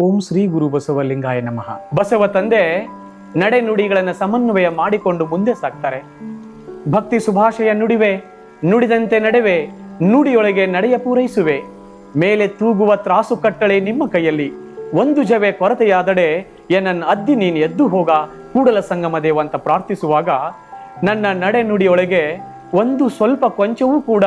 ಓಂ ಶ್ರೀ ಗುರು ಬಸವಲಿಂಗಾಯ ನಮಃ. ಬಸವ ತಂದೆ ನಡೆ ನುಡಿಗಳನ್ನು ಸಮನ್ವಯ ಮಾಡಿಕೊಂಡು ಮುಂದೆ ಸಾಕ್ತಾರೆ. ಭಕ್ತಿ ಸುಭಾಷೆಯ ನುಡಿವೆ, ನುಡಿದಂತೆ ನಡೆವೆ, ನುಡಿಯೊಳಗೆ ನಡೆಯ ಪೂರೈಸುವೆ. ಮೇಲೆ ತೂಗುವ ತ್ರಾಸು ಕಟ್ಟಳೆ ನಿಮ್ಮ ಕೈಯಲ್ಲಿ. ಒಂದು ಜವೆ ಕೊರತೆಯಾದಡೆ, ಎನ್ನ ಅದ್ದಿ ನೀನು ಎದ್ದು ಹೋಗ, ಕೂಡಲ ಸಂಗಮ ದೇವ ಅಂತ ಪ್ರಾರ್ಥಿಸುವಾಗ ನನ್ನ ನಡೆ ನುಡಿಯೊಳಗೆ ಒಂದು ಸ್ವಲ್ಪ ಕೊಂಚವೂ ಕೂಡ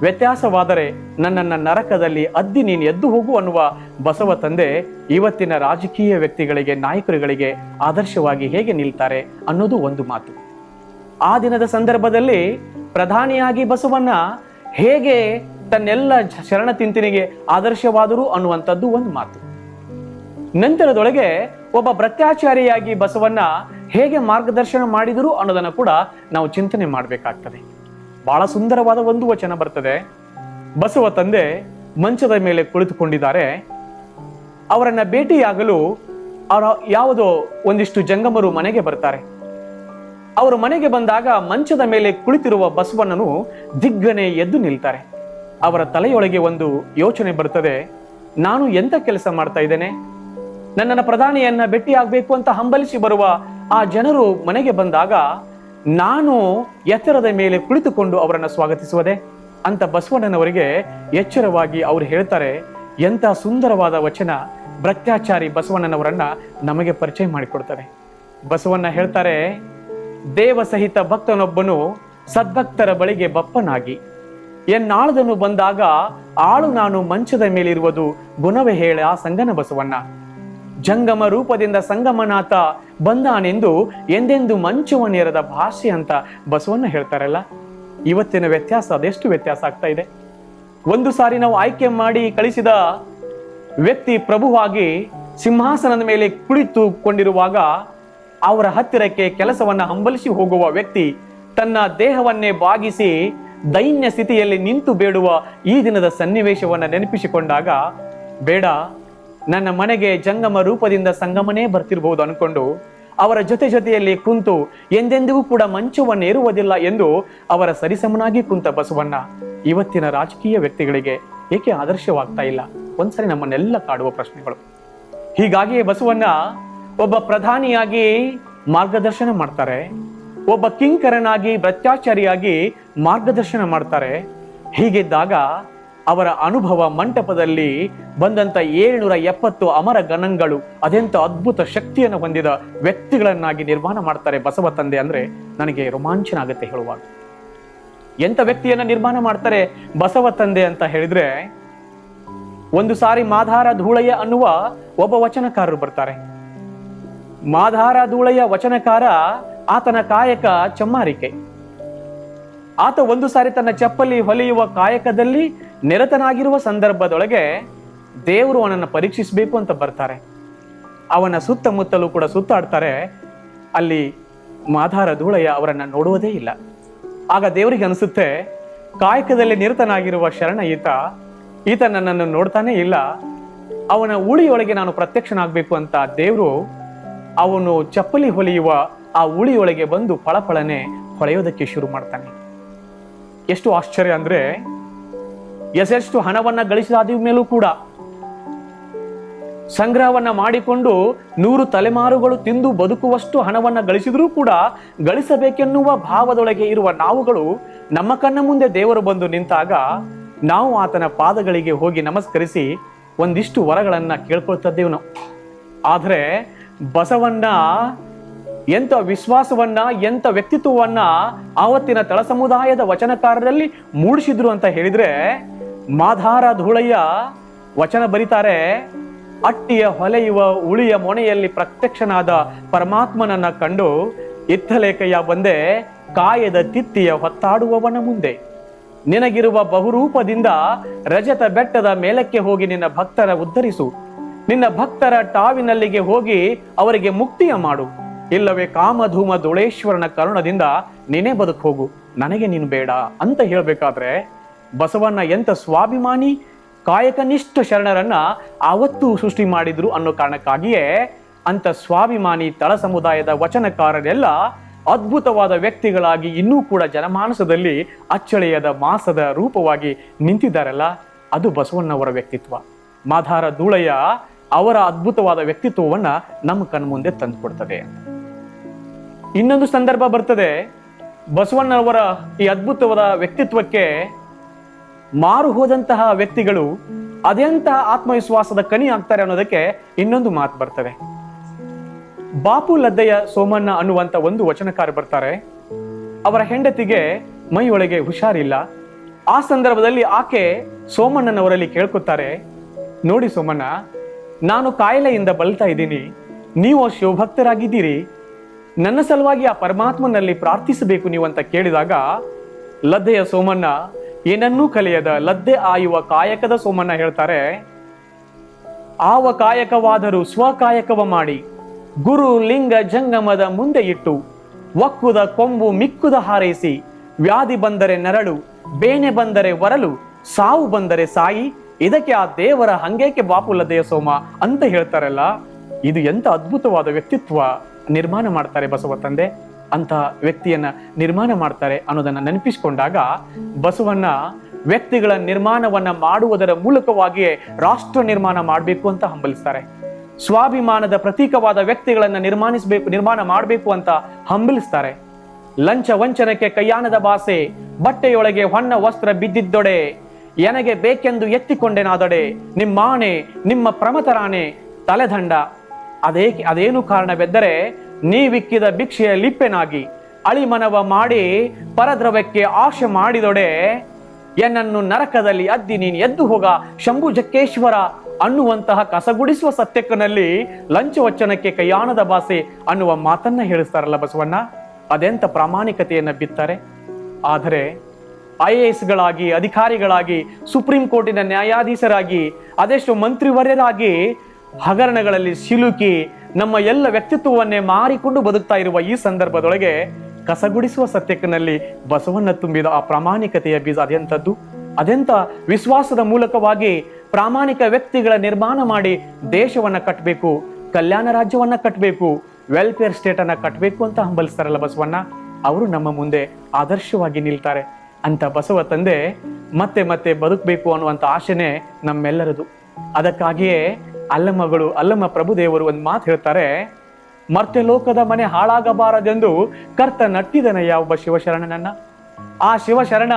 ವ್ಯತ್ಯಾಸವಾದರೆ ನನ್ನನ್ನು ನರಕದಲ್ಲಿ ಅದ್ದಿ ನೀನು ಎದ್ದು ಹೋಗು ಅನ್ನುವ ಬಸವ ತಂದೆ ಇವತ್ತಿನ ರಾಜಕೀಯ ವ್ಯಕ್ತಿಗಳಿಗೆ, ನಾಯಕರುಗಳಿಗೆ ಆದರ್ಶವಾಗಿ ಹೇಗೆ ನಿಲ್ತಾರೆ ಅನ್ನೋದು ಒಂದು ಮಾತು. ಆ ದಿನದ ಸಂದರ್ಭದಲ್ಲಿ ಪ್ರಧಾನಿಯಾಗಿ ಬಸವಣ್ಣ ಹೇಗೆ ತನ್ನೆಲ್ಲ ಶರಣ ತಿಂತಿನಿಗೆ ಆದರ್ಶವಾದರು ಅನ್ನುವಂಥದ್ದು ಒಂದು ಮಾತು. ನಂತರದೊಳಗೆ ಒಬ್ಬ ಭ್ರತ್ಯಾಚಾರಿಯಾಗಿ ಬಸವಣ್ಣ ಹೇಗೆ ಮಾರ್ಗದರ್ಶನ ಮಾಡಿದರು ಅನ್ನೋದನ್ನು ಕೂಡ ನಾವು ಚಿಂತನೆ ಮಾಡಬೇಕಾಗ್ತದೆ. ಬಹಳ ಸುಂದರವಾದ ಒಂದು ವಚನ ಬರ್ತದೆ. ಬಸವ ತಂದೆ ಮಂಚದ ಮೇಲೆ ಕುಳಿತುಕೊಂಡಿದ್ದಾರೆ. ಅವರನ್ನ ಭೇಟಿಯಾಗಲು ಅವರ ಯಾವುದೋ ಒಂದಿಷ್ಟು ಜಂಗಮರು ಮನೆಗೆ ಬರ್ತಾರೆ. ಅವರು ಮನೆಗೆ ಬಂದಾಗ ಮಂಚದ ಮೇಲೆ ಕುಳಿತಿರುವ ಬಸವಣ್ಣನು ದಿಗ್ಗನೆ ಎದ್ದು ನಿಲ್ತಾರೆ. ಅವರ ತಲೆಯೊಳಗೆ ಒಂದು ಯೋಚನೆ ಬರ್ತದೆ. ನಾನು ಎಂತ ಕೆಲಸ ಮಾಡ್ತಾ ಇದ್ದೇನೆ? ನನ್ನನ್ನು ಪ್ರಧಾನಿಯನ್ನ ಭೇಟಿಯಾಗಬೇಕು ಅಂತ ಹಂಬಲಿಸಿ ಬರುವ ಆ ಜನರು ಮನೆಗೆ ಬಂದಾಗ ನಾನು ಎತ್ತರದ ಮೇಲೆ ಕುಳಿತುಕೊಂಡು ಅವರನ್ನು ಸ್ವಾಗತಿಸುವುದೇ? ಅಂತ ಬಸವಣ್ಣನವರಿಗೆ ಎಚ್ಚರವಾಗಿ ಅವರು ಹೇಳ್ತಾರೆ ಎಂತ ಸುಂದರವಾದ ವಚನ ಭ್ರತ್ಯಾಚಾರಿ ಬಸವಣ್ಣನವರನ್ನ ನಮಗೆ ಪರಿಚಯ ಮಾಡಿಕೊಡ್ತಾರೆ. ಬಸವಣ್ಣ ಹೇಳ್ತಾರೆ, ದೇವ ಸಹಿತ ಭಕ್ತನೊಬ್ಬನು ಸದ್ಭಕ್ತರ ಬಳಿಗೆ ಬಪ್ಪನಾಗಿ. ಎನ್ನಾಳದನು ಬಂದಾಗ ಆಳು ನಾನು ಮಂಚದ ಮೇಲಿರುವುದು ಗುಣವೇ ಹೇಳ ಆ ಸಂಗನ ಬಸವಣ್ಣ. ಜಂಗಮ ರೂಪದಿಂದ ಸಂಗಮನಾಥ ಬಂದಾನೆಂದು ಎಂದೆಂದು ಮಂಚುವನೇರದ ಭಾಷೆ ಅಂತ ಬಸವಣ್ಣ ಹೇಳ್ತಾರಲ್ಲ? ಇವತ್ತಿನ ವ್ಯತ್ಯಾಸ, ಅದೆಷ್ಟು ವ್ಯತ್ಯಾಸ ಆಗ್ತಾ ಇದೆ? ಒಂದು ಸಾರಿ ನಾವು ಆಯ್ಕೆ ಮಾಡಿ ಕಳಿಸಿದ ವ್ಯಕ್ತಿ ಪ್ರಭುವಾಗಿ ಸಿಂಹಾಸನದ ಮೇಲೆ ಕುಳಿತುಕೊಂಡಿರುವಾಗ ಅವರ ಹತ್ತಿರಕ್ಕೆ ಕೆಲಸವನ್ನ ಹಂಬಲಿಸಿ ಹೋಗುವ ವ್ಯಕ್ತಿ ತನ್ನ ದೇಹವನ್ನೇ ಬಾಗಿಸಿ ದೈನ್ಯ ಸ್ಥಿತಿಯಲ್ಲಿ ನಿಂತು ಬೇಡುವ ಈ ದಿನದ ಸನ್ನಿವೇಶವನ್ನ ನೆನಪಿಸಿಕೊಂಡಾಗ, ಬೇಡ ನನ್ನ ಮನೆಗೆ ಜಂಗಮ ರೂಪದಿಂದ ಸಂಗಮನೇ ಬರ್ತಿರಬಹುದು ಅನ್ಕೊಂಡು ಅವರ ಜೊತೆ ಜೊತೆಯಲ್ಲಿ ಕುಂತು ಎಂದೆಂದಿಗೂ ಕೂಡ ಮಂಚವನ್ನು ಏರುವುದಿಲ್ಲ ಎಂದು ಅವರ ಸರಿಸಮನಾಗಿ ಕುಂತ ಬಸವಣ್ಣ ಇವತ್ತಿನ ರಾಜಕೀಯ ವ್ಯಕ್ತಿಗಳಿಗೆ ಏಕೆ ಆದರ್ಶವಾಗ್ತಾ ಇಲ್ಲ? ಒಂದ್ಸರಿ ನಮ್ಮನ್ನೆಲ್ಲ ಕಾಡುವ ಪ್ರಶ್ನೆಗಳು. ಹೀಗಾಗಿಯೇ ಬಸವಣ್ಣ ಒಬ್ಬ ಪ್ರಧಾನಿಯಾಗಿ ಮಾರ್ಗದರ್ಶನ ಮಾಡ್ತಾರೆ. ಒಬ್ಬ ಕಿಂಕರನಾಗಿ, ಭ್ರಷ್ಟಾಚಾರಿಯಾಗಿ ಮಾರ್ಗದರ್ಶನ ಮಾಡ್ತಾರೆ. ಹೀಗಿದ್ದಾಗ ಅವರ ಅನುಭವ ಮಂಟಪದಲ್ಲಿ ಬಂದಂತ ಏಳ್ನೂರ ಎಪ್ಪತ್ತು ಅಮರ ಗಣಗಳು ಅದೆಂತ ಅದ್ಭುತ ಶಕ್ತಿಯನ್ನು ಹೊಂದಿದ ವ್ಯಕ್ತಿಗಳನ್ನಾಗಿ ನಿರ್ಮಾಣ ಮಾಡ್ತಾರೆ ಬಸವ ತಂದೆ ಅಂದ್ರೆ ನನಗೆ ರೋಮಾಂಚನ ಆಗುತ್ತೆ ಹೇಳುವಾಗ. ಎಂತ ವ್ಯಕ್ತಿಯನ್ನ ನಿರ್ಮಾಣ ಮಾಡ್ತಾರೆ ಬಸವ ತಂದೆ ಅಂತ ಹೇಳಿದ್ರೆ, ಒಂದು ಸಾರಿ ಮಾಧಾರ ಧೂಳಯ್ಯ ಅನ್ನುವ ಒಬ್ಬ ವಚನಕಾರರು ಬರ್ತಾರೆ. ಮಾಧಾರ ಧೂಳಯ್ಯ ವಚನಕಾರ ಆತನ ಕಾಯಕ ಚಮ್ಮಾರಿಕೆ. ಆತ ಒಂದು ಸಾರಿ ತನ್ನ ಚಪ್ಪಲಿ ಹೊಲಿಯುವ ಕಾಯಕದಲ್ಲಿ ನಿರತನಾಗಿರುವ ಸಂದರ್ಭದೊಳಗೆ ದೇವರು ಅವನನ್ನು ಪರೀಕ್ಷಿಸಬೇಕು ಅಂತ ಬರ್ತಾರೆ. ಅವನ ಸುತ್ತಮುತ್ತಲೂ ಕೂಡ ಸುತ್ತಾಡ್ತಾರೆ. ಅಲ್ಲಿ ಮಾಧಾರ ಧೂಳಯ್ಯ ಅವರನ್ನು ನೋಡುವುದೇ ಇಲ್ಲ. ಆಗ ದೇವರಿಗೆ ಅನಿಸುತ್ತೆ, ಕಾಯಕದಲ್ಲಿ ನಿರತನಾಗಿರುವ ಶರಣ ಈತ ಈತ ನನ್ನನ್ನು ನೋಡ್ತಾನೇ ಇಲ್ಲ. ಅವನ ಉಳಿಯೊಳಗೆ ನಾನು ಪ್ರತ್ಯಕ್ಷನಾಗಬೇಕು ಅಂತ ದೇವರು ಅವನು ಚಪ್ಪಲಿ ಹೊಲಿಯುವ ಆ ಉಳಿಯೊಳಗೆ ಬಂದು ಫಳಫಳನೆ ಹೊಳೆಯೋದಕ್ಕೆ ಶುರು ಮಾಡ್ತಾನೆ. ಎಷ್ಟು ಆಶ್ಚರ್ಯ ಅಂದ್ರೆ ಎಸೆಷ್ಟು ಹಣವನ್ನು ಗಳಿಸಿದಾದ ಮೇಲೂ ಕೂಡ ಸಂಗ್ರಹವನ್ನ ಮಾಡಿಕೊಂಡು ನೂರು ತಲೆಮಾರುಗಳು ತಿಂದು ಬದುಕುವಷ್ಟು ಹಣವನ್ನು ಗಳಿಸಿದರೂ ಕೂಡ ಗಳಿಸಬೇಕೆನ್ನುವ ಭಾವದೊಳಗೆ ಇರುವ ನಾವುಗಳು ನಮ್ಮ ಕಣ್ಣ ಮುಂದೆ ದೇವರು ಬಂದು ನಿಂತಾಗ ನಾವು ಆತನ ಪಾದಗಳಿಗೆ ಹೋಗಿ ನಮಸ್ಕರಿಸಿ ಒಂದಿಷ್ಟು ವರಗಳನ್ನು ಕೇಳ್ಕೊಳ್ತದ್ದೇವು ನಾವು ಆದರೆ ಬಸವಣ್ಣ ಎಂಥ ವಿಶ್ವಾಸವನ್ನ ಎಂತ ವ್ಯಕ್ತಿತ್ವವನ್ನ ಆವತ್ತಿನ ತಳ ಸಮುದಾಯದ ವಚನಕಾರರಲ್ಲಿ ಮೂಡಿಸಿದ್ರು ಅಂತ ಹೇಳಿದ್ರೆ ಮಾಧಾರ ಧೂಳಯ್ಯ ವಚನ ಬರೀತಾರೆ, ಅಟ್ಟಿಯ ಹೊಲೆಯುವ ಉಳಿಯ ಮೊಣೆಯಲ್ಲಿ ಪ್ರತ್ಯಕ್ಷನಾದ ಪರಮಾತ್ಮನನ್ನ ಕಂಡು ಇತ್ತಲೇಕಯ್ಯ ಬಂದೆ, ಕಾಯದ ತಿತ್ತಿಯ ಹೊತ್ತಾಡುವವನ ಮುಂದೆ. ನಿನಗಿರುವ ಬಹುರೂಪದಿಂದ ರಜತ ಬೆಟ್ಟದ ಮೇಲಕ್ಕೆ ಹೋಗಿ ನಿನ್ನ ಭಕ್ತರ ಉದ್ಧರಿಸು. ನಿನ್ನ ಭಕ್ತರ ಟಾವಿನಲ್ಲಿಗೆ ಹೋಗಿ ಅವರಿಗೆ ಮುಕ್ತಿಯ ಮಾಡು. ಇಲ್ಲವೇ ಕಾಮಧೂಮ ದುಳೇಶ್ವರನ ಕರುಣದಿಂದ ನೀನೇ ಬದುಕು ಹೋಗು ನನಗೆ ನೀನು ಬೇಡ ಅಂತ ಹೇಳ್ಬೇಕಾದ್ರೆ ಬಸವಣ್ಣ ಎಂಥ ಸ್ವಾಭಿಮಾನಿ, ಕಾಯಕನಿಷ್ಠ ಶರಣರನ್ನ ಆವತ್ತು ಸೃಷ್ಟಿ ಮಾಡಿದ್ರು ಅನ್ನೋ ಕಾರಣಕ್ಕಾಗಿಯೇ ಅಂತ ಸ್ವಾಭಿಮಾನಿ ತಳ ಸಮುದಾಯದ ವಚನಕಾರರೆಲ್ಲ ಅದ್ಭುತವಾದ ವ್ಯಕ್ತಿಗಳಾಗಿ ಇನ್ನೂ ಕೂಡ ಜನಮಾನಸದಲ್ಲಿ ಅಚ್ಚಳಿಯದ ಮಾಸದ ರೂಪವಾಗಿ ನಿಂತಿದ್ದಾರಲ್ಲ, ಅದು ಬಸವಣ್ಣವರ ವ್ಯಕ್ತಿತ್ವ. ಮಾಧಾರ ಧೂಳಯ್ಯ ಅವರ ಅದ್ಭುತವಾದ ವ್ಯಕ್ತಿತ್ವವನ್ನ ನಮ್ಮ ಕಣ್ಮುಂದೆ ತಂದುಕೊಡ್ತದೆ. ಇನ್ನೊಂದು ಸಂದರ್ಭ ಬರ್ತದೆ. ಬಸವಣ್ಣವರ ಈ ಅದ್ಭುತವಾದ ವ್ಯಕ್ತಿತ್ವಕ್ಕೆ ಮಾರು ಹೋದಂತಹ ವ್ಯಕ್ತಿಗಳು ಅದೆಂತಹ ಆತ್ಮವಿಶ್ವಾಸದ ಕನಿ ಆಗ್ತಾರೆ ಅನ್ನೋದಕ್ಕೆ ಇನ್ನೊಂದು ಮಾತು ಬರ್ತವೆ. ಬಾಪು ಲದ್ದೆಯ ಸೋಮಣ್ಣ ಅನ್ನುವಂತ ಒಂದು ವಚನಕಾರ ಬರ್ತಾರೆ. ಅವರ ಹೆಂಡತಿಗೆ ಮೈಯೊಳಗೆ ಹುಷಾರಿಲ್ಲ. ಆ ಸಂದರ್ಭದಲ್ಲಿ ಆಕೆ ಸೋಮಣ್ಣನವರಲ್ಲಿ ಕೇಳ್ಕೊತಾರೆ, ನೋಡಿ ಸೋಮಣ್ಣ, ನಾನು ಕಾಯಿಲೆಯಿಂದ ಬಲ್ತಾ ಇದ್ದೀನಿ. ನೀವು ಶಿವಭಕ್ತರಾಗಿದ್ದೀರಿ. ನನ್ನ ಸಲುವಾಗಿ ಆ ಪರಮಾತ್ಮನಲ್ಲಿ ಪ್ರಾರ್ಥಿಸಬೇಕು ನೀವು ಅಂತ ಕೇಳಿದಾಗ ಲದ್ದೆಯ ಸೋಮಣ್ಣ ಏನನ್ನೂ ಕಲಿಯದ, ಲದ್ದೆ ಆಯುವ ಕಾಯಕದ ಸೋಮಣ್ಣ ಹೇಳ್ತಾರೆ, ಆವ ಕಾಯಕವಾದರೂ ಸ್ವಕಾಯಕವ ಮಾಡಿ, ಗುರು ಲಿಂಗ ಜಂಗಮದ ಮುಂದೆ ಇಟ್ಟು, ಒಕ್ಕುದ ಕೊಂಬು ಮಿಕ್ಕುದ ಹಾರೈಸಿ, ವ್ಯಾಧಿ ಬಂದರೆ ನರಳು, ಬೇನೆ ಬಂದರೆ ವರಲು ಸಾವು ಬಂದರೆ ಸಾಯಿ, ಇದಕ್ಕೆ ಆ ದೇವರ ಹಂಗೇಕೆ ಬಾಪುಲದೆಯ ಸೋಮ? ಅಂತ ಹೇಳ್ತಾರಲ್ಲ, ಇದು ಎಂತ ಅದ್ಭುತವಾದ ವ್ಯಕ್ತಿತ್ವ ನಿರ್ಮಾಣ ಮಾಡ್ತಾರೆ ಬಸವ ತಂದೆ. ಅಂತ ವ್ಯಕ್ತಿಯನ್ನ ನಿರ್ಮಾಣ ಮಾಡ್ತಾರೆ ಅನ್ನೋದನ್ನ ನೆನಪಿಸಿಕೊಂಡಾಗ ಬಸವಣ್ಣ ವ್ಯಕ್ತಿಗಳ ನಿರ್ಮಾಣವನ್ನ ಮಾಡುವುದರ ಮೂಲಕವಾಗಿಯೇ ರಾಷ್ಟ್ರ ನಿರ್ಮಾಣ ಮಾಡಬೇಕು ಅಂತ ಹಂಬಲಿಸ್ತಾರೆ. ಸ್ವಾಭಿಮಾನದ ಪ್ರತೀಕವಾದ ವ್ಯಕ್ತಿಗಳನ್ನ ನಿರ್ಮಾಣಿಸಬೇಕು, ನಿರ್ಮಾಣ ಮಾಡಬೇಕು ಅಂತ ಹಂಬಲಿಸ್ತಾರೆ. ಲಂಚ ವಂಚನಕ್ಕೆ ಕೈಯಾನದ ಭಾಷೆ ಬಟ್ಟೆಯೊಳಗೆ ಹೊನ್ನ ವಸ್ತ್ರ ಬಿದ್ದಿದ್ದೊಡೆ, ಎನಗೆ ಬೇಕೆಂದು ಎತ್ತಿಕೊಂಡೆನಾದೊಡೆ ನಿಮ್ಮಾಣೆ ನಿಮ್ಮ ಪ್ರಮತರಾಣೆ, ತಲೆದಂಡ. ಅದೇ, ಅದೇನು ಕಾರಣವೆಂದರೆ ನೀವಿಕ್ಕಿದ ಭಿಕ್ಷೆಯ ಲಿಪ್ಪೆನಾಗಿ ಅಳಿಮನವ ಮಾಡಿ ಪರದ್ರವಕ್ಕೆ ಆಶೆ ಮಾಡಿದೊಡೆ, ಎನ್ನನ್ನು ನರಕದಲ್ಲಿ ಅದ್ದಿ ನೀನು ಎದ್ದು ಹೋಗ, ಶಂಭು ಜಕ್ಕೇಶ್ವರ ಅನ್ನುವಂತಹ ಕಸಗುಡಿಸುವ ಸತ್ಯಕ್ಕನಲ್ಲಿ ಲಂಚವಚನಕ್ಕೆ ಕೈಯಾನದ ಭಾಷೆ ಅನ್ನುವ ಮಾತನ್ನ ಹೇಳಿಸ್ತಾರಲ್ಲ ಬಸವಣ್ಣ. ಅದೆಂತ ಪ್ರಾಮಾಣಿಕತೆಯನ್ನ ಬಿತ್ತಾರೆ. ಆದರೆ ಐ ಎ ಎಸ್ಗಳಾಗಿ, ಅಧಿಕಾರಿಗಳಾಗಿ, ಸುಪ್ರೀಂ ಕೋರ್ಟಿನ ನ್ಯಾಯಾಧೀಶರಾಗಿ, ಅದೆಷ್ಟು ಮಂತ್ರಿವರ್ಯರಾಗಿ ಹಗರಣಗಳಲ್ಲಿ ಸಿಲುಕಿ ನಮ್ಮ ಎಲ್ಲ ವ್ಯಕ್ತಿತ್ವವನ್ನೇ ಮಾರಿಕೊಂಡು ಬದುಕ್ತಾ ಇರುವ ಈ ಸಂದರ್ಭದೊಳಗೆ ಕಸಗುಡಿಸುವ ಸತ್ಯಕ್ಕನಲ್ಲಿ ಬಸವಣ್ಣ ತುಂಬಿದ ಆ ಪ್ರಾಮಾಣಿಕತೆಯ ಬೀಜ ಅದೆಂಥದ್ದು? ಅದೆಂಥ ವಿಶ್ವಾಸದ ಮೂಲಕವಾಗಿ ಪ್ರಾಮಾಣಿಕ ವ್ಯಕ್ತಿಗಳ ನಿರ್ಮಾಣ ಮಾಡಿ ದೇಶವನ್ನ ಕಟ್ಟಬೇಕು ಕಲ್ಯಾಣ ರಾಜ್ಯವನ್ನ ಕಟ್ಟಬೇಕು ವೆಲ್ಫೇರ್ ಸ್ಟೇಟ್ ಅನ್ನ ಕಟ್ಟಬೇಕು ಅಂತ ಹಂಬಲಿಸ್ತಾರಲ್ಲ ಬಸವಣ್ಣ? ಅವರು ನಮ್ಮ ಮುಂದೆ ಆದರ್ಶವಾಗಿ ನಿಲ್ತಾರೆ. ಅಂತ ಬಸವ ತಂದೆ ಮತ್ತೆ ಮತ್ತೆ ಬದುಕಬೇಕು ಅನ್ನುವಂಥ ಆಶೆನೆ ನಮ್ಮೆಲ್ಲರದು. ಅದಕ್ಕಾಗಿಯೇ ಅಲ್ಲಮ್ಮಗಳು ಅಲ್ಲಮ್ಮ ಪ್ರಭುದೇವರು ಒಂದು ಮಾತು ಹೇಳ್ತಾರೆ, ಮರ್ತ್ಯ ಲೋಕದ ಮನೆ ಹಾಳಾಗಬಾರದೆಂದು ಕರ್ತ ನಟ್ಟಿದನಯ್ಯ ಒಬ್ಬ ಶಿವಶರಣನನ್ನ? ಆ ಶಿವಶರಣ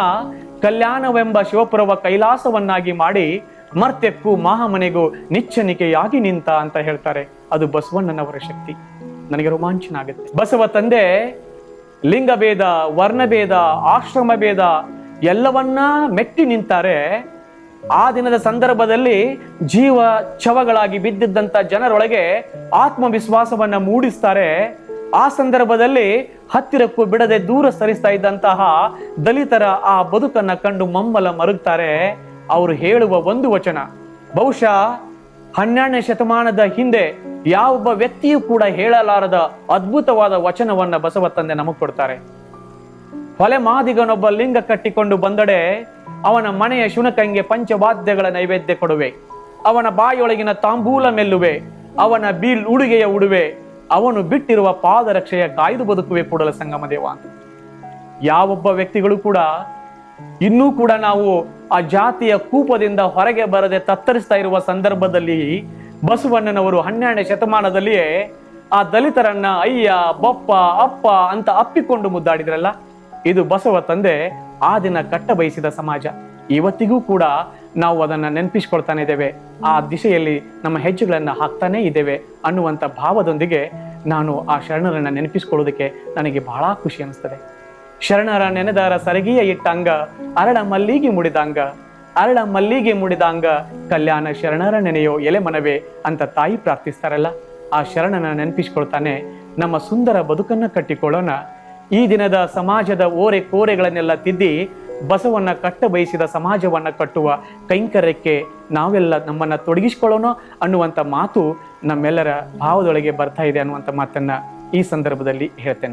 ಕಲ್ಯಾಣವೆಂಬ ಶಿವಪುರವ ಕೈಲಾಸವನ್ನಾಗಿ ಮಾಡಿ ಮರ್ತ್ಯಕ್ಕೂ ಮಹಾಮನೆಗೂ ನಿಚ್ಚನಿಕೆಯಾಗಿ ನಿಂತ ಅಂತ ಹೇಳ್ತಾರೆ. ಅದು ಬಸವಣ್ಣನವರ ಶಕ್ತಿ. ನನಗೆ ರೋಮಾಂಚನ ಆಗುತ್ತೆ ಬಸವ ತಂದೆ, ಲಿಂಗಭೇದ, ವರ್ಣಭೇದ ಆಶ್ರಮ ಭೇದ ಎಲ್ಲವನ್ನ ಮೆಟ್ಟಿ ನಿಂತಾರೆ. ಆ ದಿನದ ಸಂದರ್ಭದಲ್ಲಿ ಜೀವ ಛವಗಳಾಗಿ ಬಿದ್ದಿದ್ದಂತ ಜನರೊಳಗೆ ಆತ್ಮವಿಶ್ವಾಸವನ್ನ ಮೂಡಿಸ್ತಾರೆ. ಆ ಸಂದರ್ಭದಲ್ಲಿ ಹತ್ತಿರಕ್ಕೂ ಬಿಡದೆ ದೂರ ಸರಿಸ್ತಾ ಇದ್ದಂತಹ ದಲಿತರ ಆ ಬದುಕನ್ನ ಕಂಡು ಮಮ್ಮಲ ಮರುಗ್ತಾರೆ. ಅವರು ಹೇಳುವ ಒಂದು ವಚನ. ಬಹುಶಃ ಹನ್ನೆರಡನೇ ಶತಮಾನದ ಹಿಂದೆ ಯಾವೊಬ್ಬ ವ್ಯಕ್ತಿಯೂ ಕೂಡ ಹೇಳಲಾರದ ಅದ್ಭುತವಾದ ವಚನವನ್ನ ಬಸವ ತಂದೆ ನಮಗ್ ಕೊಡ್ತಾರೆ. ಹೊಲೆ ಮಾದಿಗನೊಬ್ಬ ಲಿಂಗ ಕಟ್ಟಿಕೊಂಡು ಬಂದಡೆ ಅವನ ಮನೆಯ ಶುನಕಂಗೆ ಪಂಚವಾದ್ಯಗಳ ನೈವೇದ್ಯ ಕೊಡುವೆ. ಅವನ ಬಾಯೊಳಗಿನ ತಾಂಬೂಲ ಮೆಲ್ಲುವೆ, ಅವನ ಬೀಲ್ ಉಡುಗೆಯ ಉಡುವೆ, ಅವನು ಬಿಟ್ಟಿರುವ ಪಾದರಕ್ಷೆಯ ಕಾಯ್ದು ಬದುಕುವೆ ಕೂಡಲ ಸಂಗಮ ದೇವ. ಯಾವೊಬ್ಬ ವ್ಯಕ್ತಿಗಳು ಕೂಡ ಇನ್ನೂ ಕೂಡ ನಾವು ಆ ಜಾತಿಯ ಕೂಪದಿಂದ ಹೊರಗೆ ಬರದೆ ತತ್ತರಿಸ್ತಾ ಇರುವ ಸಂದರ್ಭದಲ್ಲಿ ಬಸವಣ್ಣನವರು ಹನ್ನೆರಡನೇ ಶತಮಾನದಲ್ಲಿಯೇ ಆ ದಲಿತರನ್ನ ಅಯ್ಯ, ಬಪ್ಪ, ಅಪ್ಪ ಅಂತ ಅಪ್ಪಿಕೊಂಡು ಮುದ್ದಾಡಿದ್ರಲ್ಲ? ಇದು ಬಸವ ತಂದೆ ಆ ದಿನ ಕಟ್ಟ ಬಯಸಿದ ಸಮಾಜ. ಇವತ್ತಿಗೂ ಕೂಡ ನಾವು ಅದನ್ನು ನೆನಪಿಸ್ಕೊಳ್ತಾನೆ ಇದ್ದೇವೆ. ಆ ದಿಶೆಯಲ್ಲಿ ನಮ್ಮ ಹೆಜ್ಜೆಗಳನ್ನು ಹಾಕ್ತಾನೇ ಇದ್ದೇವೆ ಅನ್ನುವಂಥ ಭಾವದೊಂದಿಗೆ ನಾನು ಆ ಶರಣರನ್ನು ನೆನಪಿಸ್ಕೊಳ್ಳೋದಕ್ಕೆ ನನಗೆ ಬಹಳ ಖುಷಿ ಅನಿಸ್ತದೆ ಶರಣರ ನೆನೆದಾರ ಸರಗಿಯ ಇಟ್ಟಂಗ ಅರಳ ಮಲ್ಲಿಗೆ ಮುಡಿದಂಗ ಅರಳ ಮಲ್ಲಿಗೆ ಮುಡಿದಂಗ ಕಲ್ಯಾಣ ಶರಣರ ನೆನೆಯೋ ಎಲೆ ಮನವೇ ಅಂತ ತಾಯಿ ಪ್ರಾರ್ಥಿಸ್ತಾರಲ್ಲ. ಆ ಶರಣನ ನೆನಪಿಸ್ಕೊಳ್ತಾನೆ, ನಮ್ಮ ಸುಂದರ ಬದುಕನ್ನು ಕಟ್ಟಿಕೊಳ್ಳೋಣ. ಈ ದಿನದ ಸಮಾಜದ ಓರೆ ಕೋರೆಗಳನ್ನೆಲ್ಲ ತಿದ್ದಿ ಬಸವನ್ನ ಕಟ್ಟ ಬಯಸಿದ ಸಮಾಜವನ್ನ ಕಟ್ಟುವ ಕೈಂಕರ್ಯಕ್ಕೆ ನಾವೆಲ್ಲ ನಮ್ಮನ್ನ ತೊಡಗಿಸ್ಕೊಳ್ಳೋಣ ಅನ್ನುವಂಥ ಮಾತು ನಮ್ಮೆಲ್ಲರ ಭಾವದೊಳಗೆ ಬರ್ತಾ ಇದೆ ಅನ್ನುವಂಥ ಮಾತನ್ನ ಈ ಸಂದರ್ಭದಲ್ಲಿ ಹೇಳ್ತೇನೆ.